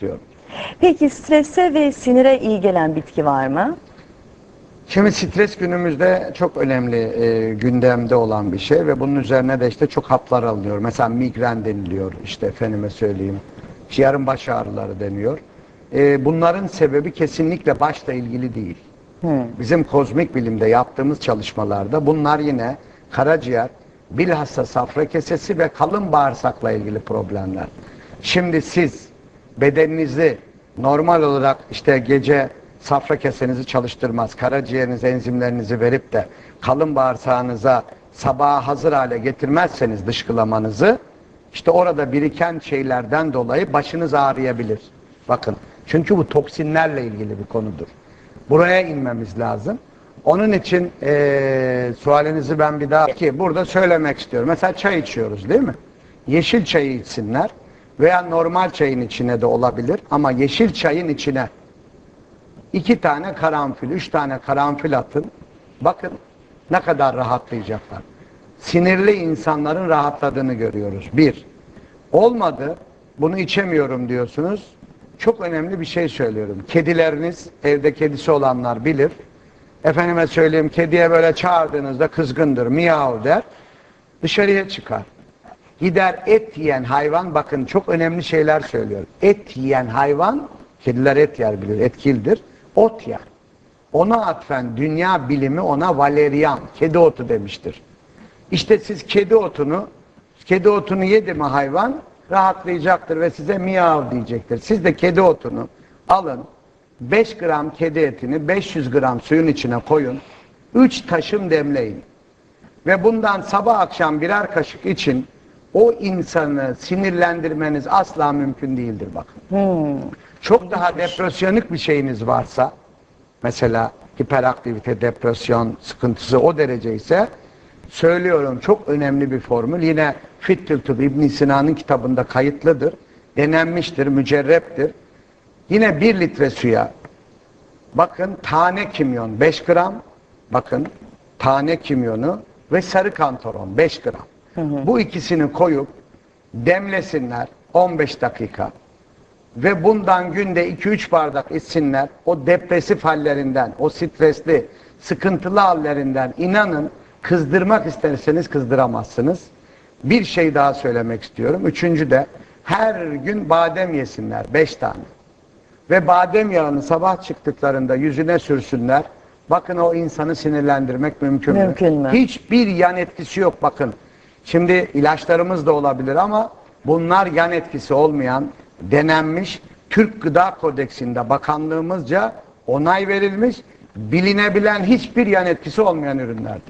istiyorum. Peki strese ve sinire iyi gelen bitki var mı? Şimdi stres günümüzde çok önemli e, gündemde olan bir şey ve bunun üzerine de işte çok haplar alınıyor. Mesela migren deniliyor işte efendime söyleyeyim. Yarın baş ağrıları deniyor. E, bunların sebebi kesinlikle başla ilgili değil. Bizim kozmik bilimde yaptığımız çalışmalarda bunlar yine karaciğer, bilhassa safra kesesi ve kalın bağırsakla ilgili problemler. Şimdi siz bedeninizi normal olarak işte gece safra kesenizi çalıştırmaz, karaciğerinize enzimlerinizi verip de kalın bağırsağınıza sabaha hazır hale getirmezseniz dışkılamanızı işte orada biriken şeylerden dolayı başınız ağrıyabilir. Bakın çünkü bu toksinlerle ilgili bir konudur. Buraya inmemiz lazım. Onun için eee sualinizi ben bir daha ki burada söylemek istiyorum. Mesela çay içiyoruz değil mi? Yeşil çayı içsinler veya normal çayın içine de olabilir ama yeşil çayın içine iki tane karanfil, üç tane karanfil atın. Bakın ne kadar rahatlayacaklar. Sinirli insanların rahatladığını görüyoruz. Bir. Olmadı, bunu içemiyorum diyorsunuz. Çok önemli bir şey söylüyorum. Kedileriniz, evde kedisi olanlar bilir. Efendime söyleyeyim, kediye böyle çağırdığınızda kızgındır, miyav der. Dışarıya çıkar. Gider et yiyen hayvan, bakın çok önemli şeyler söylüyorum. Et yiyen hayvan, kediler et yer bilir, etkildir. Ot yer. Ona atfen dünya bilimi ona valerian, kedi otu demiştir. İşte siz kedi otunu, kedi otunu yedi mi hayvan rahatlayacaktır ve size miyav diyecektir. Siz de kedi otunu alın, 5 gram kedi etini 500 gram suyun içine koyun, 3 taşım demleyin. Ve bundan sabah akşam birer kaşık için o insanı sinirlendirmeniz asla mümkün değildir bakın. Çok daha depresyonik bir şeyiniz varsa mesela hiperaktivite, depresyon sıkıntısı o derece ise söylüyorum çok önemli bir formül. Yine Fittül Tıp İbn Sina'nın kitabında kayıtlıdır. Denenmiştir, mücerreptir. Yine bir litre suya bakın tane kimyon 5 gram bakın tane kimyonu ve sarı kantaron 5 gram. Bu ikisini koyup demlesinler 15 dakika ve bundan günde 2-3 bardak içsinler. O depresif hallerinden, o stresli, sıkıntılı hallerinden inanın kızdırmak isterseniz kızdıramazsınız. Bir şey daha söylemek istiyorum. Üçüncü de her gün badem yesinler 5 tane. Ve badem yağını sabah çıktıklarında yüzüne sürsünler. Bakın o insanı sinirlendirmek mümkün mü? Mümkün mü? Hiçbir yan etkisi yok bakın. Şimdi ilaçlarımız da olabilir ama bunlar yan etkisi olmayan, denenmiş, Türk Gıda Kodeksinde bakanlığımızca onay verilmiş, bilinebilen hiçbir yan etkisi olmayan ürünlerdir.